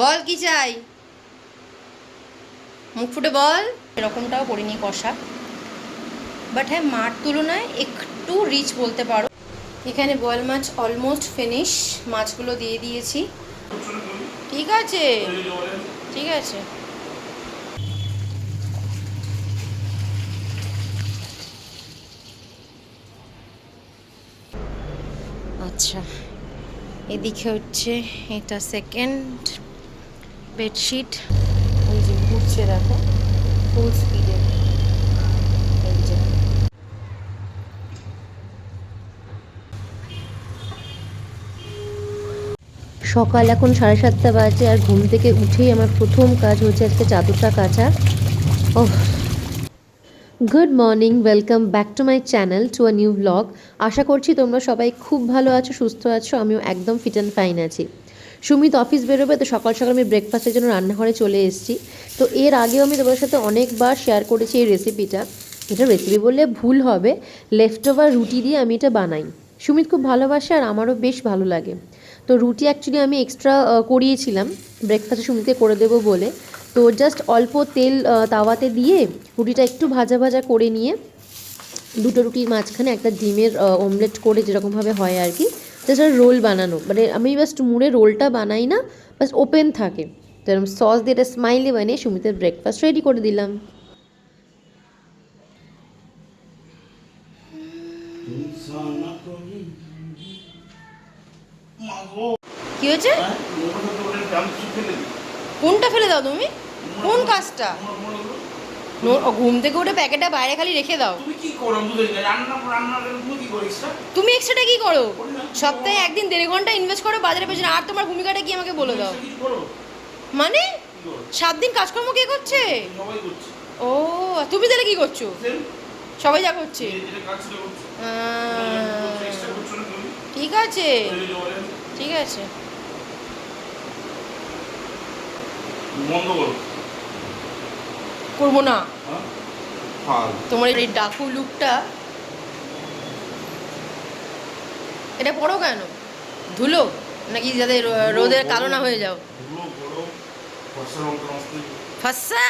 বল কি চাই? মুখ ফুটে বল। এরকমটাও করিনি কষা। বাট হ্যাঁ মার তুলনায় একটু রিচ বলতে পারো। এখানে বয়েল মাছ অলমোস্ট ফিনিশ মাছগুলো দিয়ে দিয়েছি। ঠিক আছে। ঠিক আছে। আচ্ছা এদিকে হচ্ছে এটা সেকেন্ড বেডশিট। ওই যে ঘুরছে দেখো ফুল স্পিডে এই যে। সকাল এখন সাড়ে সাতটা বাজে আর ঘুম থেকে উঠেই আমার প্রথম কাজ হচ্ছে আজকে চাদরটা কাচা। ও good morning welcome back to my channel to a new blog আশা করছি তোমরা সবাই খুব ভালো আছো সুস্থ আছো আমিও একদম ফিট অ্যান্ড ফাইন আছি। সুমিত অফিস বেরোবে, তো সকাল সকাল আমি ব্রেকফাস্টের জন্য রান্নাঘরে চলে এসেছি। তো এর আগেও আমি তোমার সাথে অনেকবার শেয়ার করেছি এই রেসিপিটা এটা রেসিপি বললে ভুল হবে। লেফট ওভার রুটি দিয়ে আমি এটা বানাই। সুমিত খুব ভালোবাসে আর আমারও বেশ ভালো লাগে। তো রুটি অ্যাকচুয়ালি আমি এক্সট্রা করিয়েছিলাম। ব্রেকফাস্টে সুমিতকে করে দেবো বলে। তো জাস্ট অল্প তেল তাওয়াতে দিয়ে রুটিটা একটু ভাজা ভাজা করে নিয়ে দুটো রুটির মাঝখানে একটা ডিমের অমলেট করে যেরকমভাবে হয় আর কি জাস্ট রোল বানানো মানে আমি জাস্ট মুড়ে রোলটা বানাই না বাস ওপেন থাকে। তো এরকম সস দিয়ে এটা স্মাইলি বানিয়ে সুমিতের ব্রেকফাস্ট রেডি করে দিলাম। কি হয়েছে? কোনটা ফেলে দাও তুমি? কোন কাজটা? ঘুম থেকে উঠে প্যাকেটটা বাইরে খালি রেখে দাও। তুমি কি করো? রান্না রান্না তুমি কি করিস তুমি এক্সট্রাটা কি করো? সপ্তাহে একদিন দেড় ঘণ্টা ইনভেস্ট করো বাজারে পেছনে। আর তোমার ভূমিকাটা কি আমাকে বলে দাও? মানে? সাত দিন কাজকর্ম কে করছে? ও তুমি তাহলে কি করছ? সবাই যা করছে। ঠিক আছে। ঠিক আছে। বন্ধ করো। করব না। হ্যাঁ। তোমার এই ডাকু লুকটা এটা পড়ো কেন? ধুলো? নাকি যাতে রোদের কালো না হয়ে যাও? ফসা।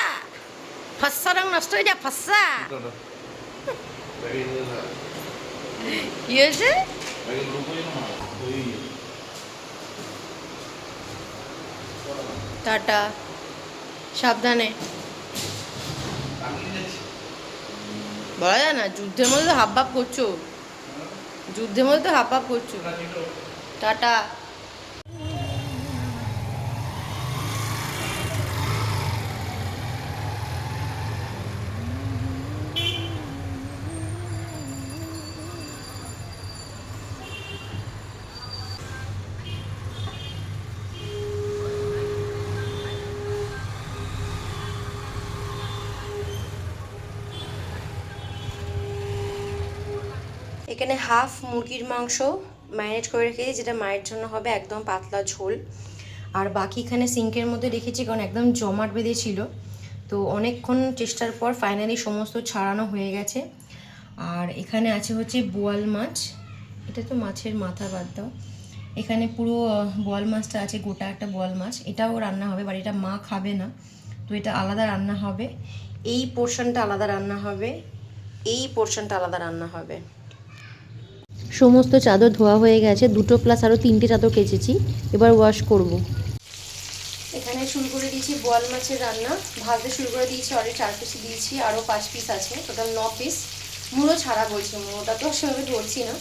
ফাঁসা রং নষ্ট হয়ে যা ফাঁসা কি হয়েছে? টাটা। সাবধানে। বলা যায় না যুদ্ধের মধ্যে তো হাবভাব করছ। যুদ্ধের মধ্যে তো হাবভাব করছ। টাটা। এখানে হাফ মুরগির মাংস ম্যারিনেট করে রেখেছি, যেটা মায়ের জন্য হবে একদম পাতলা ঝোল। আর বাকি এখানে সিঙ্কের মধ্যে রেখেছি, কারণ একদম জমাট বেঁধেছিল তো অনেকক্ষণ চেষ্টার পর ফাইনালি সমস্ত ছাড়ানো হয়ে গেছে। আর এখানে আছে হচ্ছে বোয়াল মাছ। এটা তো মাছের মাথা বাদ দাও। এখানে পুরো বোয়াল মাছটা আছে, গোটা একটা বোয়াল মাছ। এটাও রান্না হবে, বাট এটা মা খাবে না। তো এটা আলাদা রান্না হবে। এই পোর্শনটা আলাদা রান্না হবে। এই পোর্শনটা আলাদা রান্না হবে। সমস্ত চাদর ধোয়া হয়ে গেছে। দুটো প্লাস আরও তিনটে চাদর কেচেছি। এবার ওয়াশ করব। এখানে শুরু করে দিয়েছি বোয়াল মাছের রান্না। ভাজতে শুরু করে দিয়েছি অলরেডি চার পিস দিয়েছি আরও পাঁচ পিস আছে। টোটাল ন পিস মুড়ো ছাড়া বলছি, মুড়োটা তো সেভাবে ধরছি না।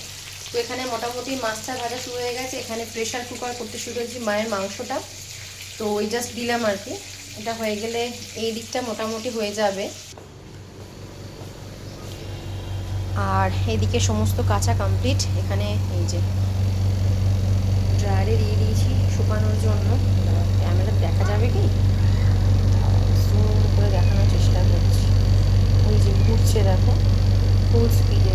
তো এখানে মোটামুটি মাছটা ভাজা শুরু হয়ে গেছে। এখানে প্রেশার কুকার করতে শুরু করেছি মায়ের মাংসটা। তো ওই জাস্ট দিলাম আর কি। এটা হয়ে গেলে এই দিকটা মোটামুটি হয়ে যাবে। আর এদিকে সমস্ত কাঁচা কমপ্লিট এখানে এই যে ড্রায়ারে দিয়ে দিয়েছি শুকানোর জন্য। ক্যামেরা দেখা যাবে কি? করে দেখানোর চেষ্টা করছি। ওই যে ঘুরছে দেখো ফুল স্পিডে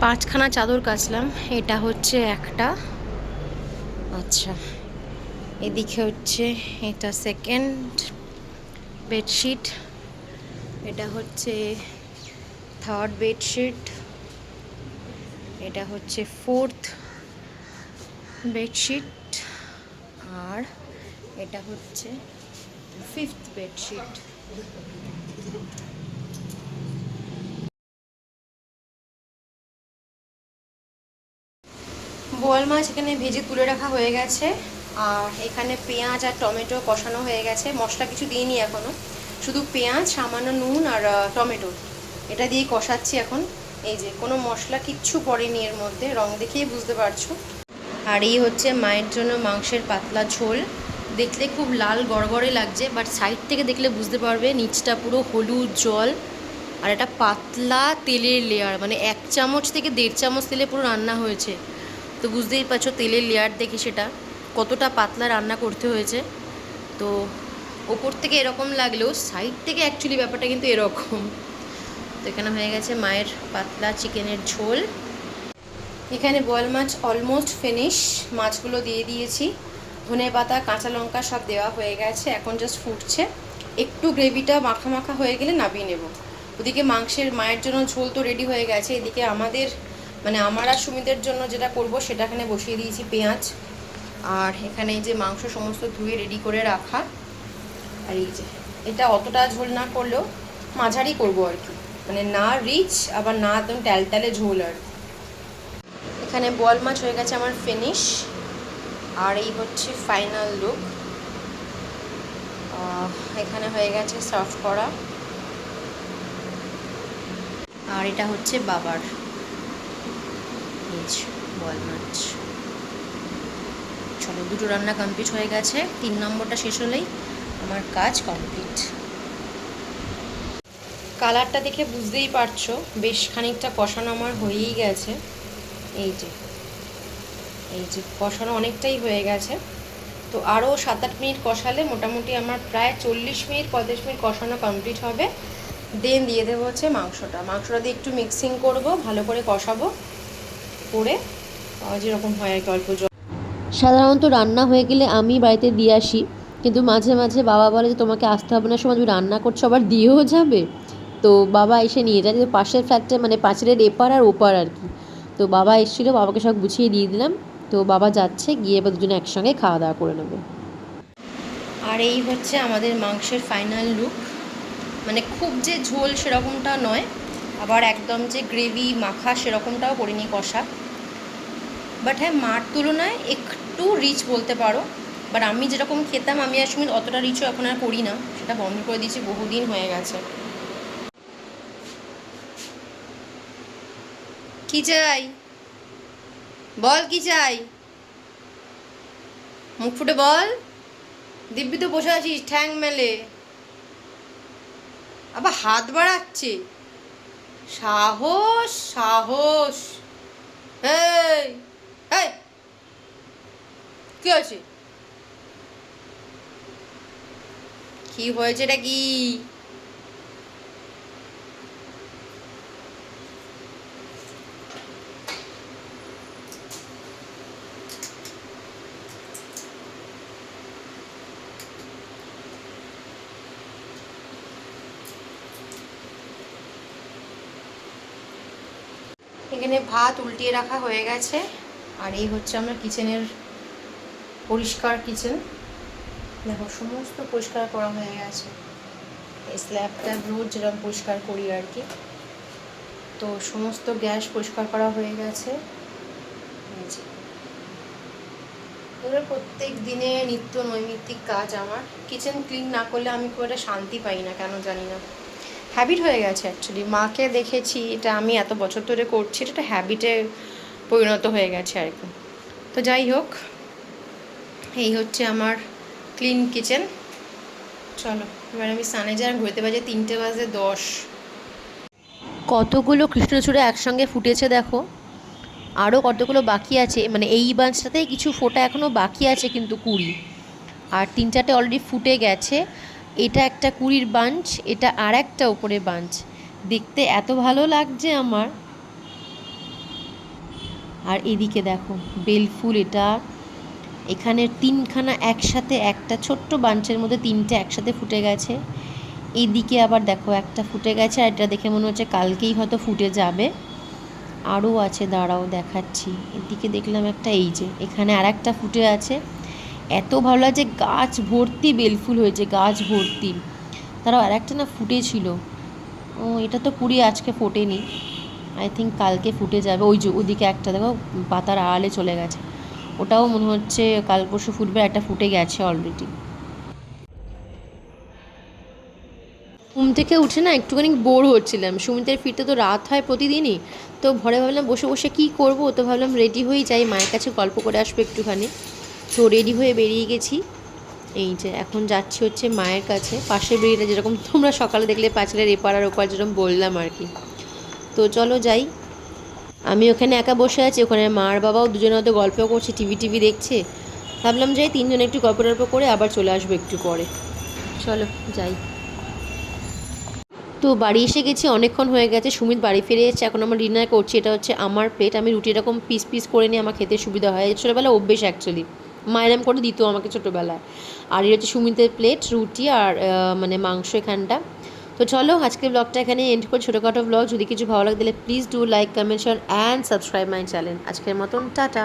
পাঁচখানা চাদর কাচলাম। এটা হচ্ছে একটা। আচ্ছা এদিকে হচ্ছে এটা সেকেন্ড বেডশিট এটা হচ্ছে থার্ড বেডশিট এটা হচ্ছে ফোর্থ বেডশিট আর এটা হচ্ছে ফিফথ বেডশিট বোয়াল মাছ এখানে ভেজে তুলে রাখা হয়ে গেছে, আর এখানে পেঁয়াজ আর টমেটো কষানো হয়ে গেছে, মশলা কিছু দিইনি এখনও। শুধু পেঁয়াজ, সামান্য নুন আর টমেটো। এটা দিয়ে কষাচ্ছি এখন। এই যে, কোনো মশলা কিচ্ছু পড়েনি এর মধ্যে, রং দেখেই বুঝতে পারছ। আর এই হচ্ছে মায়ের জন্য মাংসের পাতলা ঝোল। দেখলে খুব লাল গড়গড়ে লাগছে বাট সাইড থেকে দেখলে বুঝতে পারবে নিচটা পুরো হলুদ জল। আর এটা পাতলা তেলের লেয়ার মানে এক চামচ থেকে দেড় চামচ তেলে পুরো রান্না হয়েছে। তো বুঝতেই পারছ তেলের লেয়ার দেখে সেটা। কতটা পাতলা রান্না করতে হয়েছে। তো ওপর থেকে এরকম লাগলেও সাইড থেকে অ্যাকচুয়ালি ব্যাপারটা কিন্তু এরকম। তো এখানে হয়ে গেছে মায়ের পাতলা চিকেনের ঝোল। এখানে বল মাছ অলমোস্ট ফিনিশ মাছগুলো দিয়ে দিয়েছি। ধনে পাতা, কাঁচা লঙ্কা সব দেওয়া হয়ে গেছে। এখন জাস্ট ফুটছে। একটু গ্রেভিটা মাখা মাখা হয়ে গেলে নামিয়ে নেব। ওদিকে মাংসের মায়ের জন্য ঝোল তো রেডি হয়ে গেছে। এদিকে আমাদের মানে আমার আর সুমিদের জন্য যেটা করব সেটা এখানে বসিয়ে দিয়েছি পেঁয়াজ। আর এখানে যে মাংস সমস্ত ধুয়ে রেডি করে রাখা। আর এই যে, এটা অতটা ঝোল না করলেও মাঝারি করব আর কি। মানে না রিচ আবার না একদম ট্যালট্যালে ঝোল আর এখানে বল মাছ হয়ে গেছে আমার ফিনিশ আর এই হচ্ছে ফাইনাল লুক এখানে হয়ে গেছে সার্ভ করা। আর এটা হচ্ছে বাবার। বল মাছ। চলো, দুটো রান্না কমপ্লিট হয়ে গেছে। তিন নম্বরটা শেষ হলেই আমার কাজ কমপ্লিট। কালারটা দেখে বুঝতেই পারছ, বেশ খানিকটা কষানো আমার হয়েই গেছে। এই যে এই যে কষানো অনেকটাই হয়ে গেছে। তো আরও সাত আট মিনিট কষালে মোটামুটি আমার প্রায় চল্লিশ মিনিট পঁয়ত্রিশ মিনিট কষানো কমপ্লিট হবে। দেন দিয়ে দেবো হচ্ছে মাংসটা। মাংসটা দিয়ে একটু মিক্সিং করব, ভালো করে কষাবো, করে যেরকম হয় আর কি অল্প জল। সাধারণত রান্না হয়ে গেলে আমি বাড়িতে দিয়ে আসি। কিন্তু মাঝে মাঝে বাবা বলে যে, তোমাকে আসতে হবে না সময় তুমি রান্না করছ, আবার দিয়েও যাবে। তো বাবা এসে নিয়ে যায় যে পাশের ফ্ল্যাটটা মানে পাঁচিলের এপার আর ওপার আর কি। তো বাবা এসেছিল, বাবাকে সব গুছিয়ে দিয়ে দিলাম। তো বাবা যাচ্ছে, গিয়ে এবার দুজনে একসঙ্গে খাওয়া দাওয়া করে নেবে। আর এই হচ্ছে আমাদের মাংসের ফাইনাল লুক মানে খুব যে ঝোল সেরকমটা নয়, আবার একদম যে গ্রেভি মাখা সেরকমটাও করিনি কষা। বাট হ্যাঁ মার তুলনায় একটু রিচ বলতে পারো। বাট আমি যেরকম খেতাম, আমি সময় অতটা রিচও এখন আর করি না। সেটা বন্ধ করে দিয়েছি, বহুদিন হয়ে গেছে। কি চাই? বল কি চাই? মুখ ফুটে বল। দিব্যি তো বসে আছিস, ঠ্যাং মেলে। আবার হাত বাড়াচ্ছে। সাহস সাহস। এই এই, কি আছে কি হয়েছে এটা কি? এখানে ভাত উল্টিয়ে রাখা হয়ে গেছে। আর এই হচ্ছে আমরা কিচেনের পরিষ্কার কিচেন দেখো, সমস্ত পরিষ্কার করা হয়ে গেছে। এই স্ল্যাবটা রোজ যেরকম পরিষ্কার করি আর কি। তো সমস্ত গ্যাস পরিষ্কার করা হয়ে গেছে। প্রত্যেক দিনে নিত্য নৈমিত্তিক কাজ আমার। কিচেন ক্লিন না করলে আমি খুব একটা শান্তি পাই না, কেন জানি না। হ্যাবিট হয়ে গেছে অ্যাকচুয়ালি মাকে দেখেছি, এটা আমি এত বছর ধরে করছি, এটা একটা হ্যাবিটে পরিণত হয়ে গেছে আর কি। তো যাই হোক, এই হচ্ছে আমার ক্লিন কিচেন। চলো, এবার আমি স্নানে যাই ঘুরতে বাজে তিনটে বাজে দশ। কতগুলো কৃষ্ণচূড়া একসঙ্গে ফুটেছে দেখো। আরও কতগুলো বাকি আছে মানে এই বাঞ্চটাতে কিছু ফোটা এখনও বাকি আছে কিন্তু কুড়ি। আর তিন চারটে অলরেডি ফুটে গেছে। এটা একটা কুড়ির বাঞ্চ এটা আর একটা ওপরে বাঞ্চ দেখতে এত ভালো লাগছে আমার। আর এদিকে দেখো বেলফুল এটা। এখানের তিনখানা একসাথে একটা ছোট্ট বাঞ্চের মধ্যে তিনটে একসাথে ফুটে গেছে। এইদিকে আবার দেখো একটা ফুটে গেছে, আর এটা দেখে মনে হচ্ছে কালকেই হয়তো ফুটে যাবে। আরও আছে, দাঁড়াও দেখাচ্ছি। এদিকে দেখলাম একটা, এই যে, এখানে আর একটা ফুটে আছে। এত ভালো লাগছে, গাছ ভর্তি বেলফুল হয়েছে, গাছ ভর্তি। তারাও আর একটা না ফুটেছিল। ও, এটা তো পুরি আজকে ফোটেনি। আই থিঙ্ক কালকে ফুটে যাবে। ওই যে, ওদিকে একটা, দেখো, পাতার আড়ালে চলে গেছে। ওটাও মনে হচ্ছে কাল পরশু ফুটবে, একটা ফুটে গেছে অলরেডি ঘুম থেকে উঠে না একটুখানি বোর হচ্ছিলাম। সুমিতের ফিরতে তো রাত হয় প্রতিদিনই। তো ঘরে ভাবলাম বসে বসে কী করব? তো ভাবলাম রেডি হয়ে যাই, মায়ের কাছে গল্প করে আসব একটুখানি। তো রেডি হয়ে বেরিয়ে গেছি। এই যে এখন যাচ্ছি হচ্ছে মায়ের কাছে। পাশের বেরিয়েটা যেরকম তোমরা সকালে দেখলে, পাঁচিলের এপার আর ওপার যেরকম বললাম আর কি। তো চলো যাই। আমি ওখানে একা বসে আছি, ওখানে মার বাবাও দুজনে হয়তো গল্প করছে, টিভি টিভি দেখছে। ভাবলাম যাই তিনজনে একটু গল্প টল্প করে আবার চলে আসব একটু পরে। চলো, যাই। তো বাড়ি এসে গেছি, অনেকক্ষণ হয়ে গেছে, সুমিত বাড়ি ফিরে এসেছে, এখন আমার ডিনার করছি, এটা হচ্ছে আমার প্লেট আমি রুটি এরকম পিস পিস করে নিয়ে আমার খেতে সুবিধা হয়। ছোটোবেলা অভ্যেস অ্যাকচুয়ালি মায়েরাম করে দিত আমাকে ছোটোবেলায়। আর এটা হচ্ছে সুমিতের প্লেট রুটি আর মানে মাংস এখানটা। তো চলো, আজকের ব্লগটা এখানে এন্ড করে ছোটোখাটো ব্লগ যদি কিছু ভালো লাগে তাহলে please do like comment share and subscribe my channel আজকের মতন, টাটা।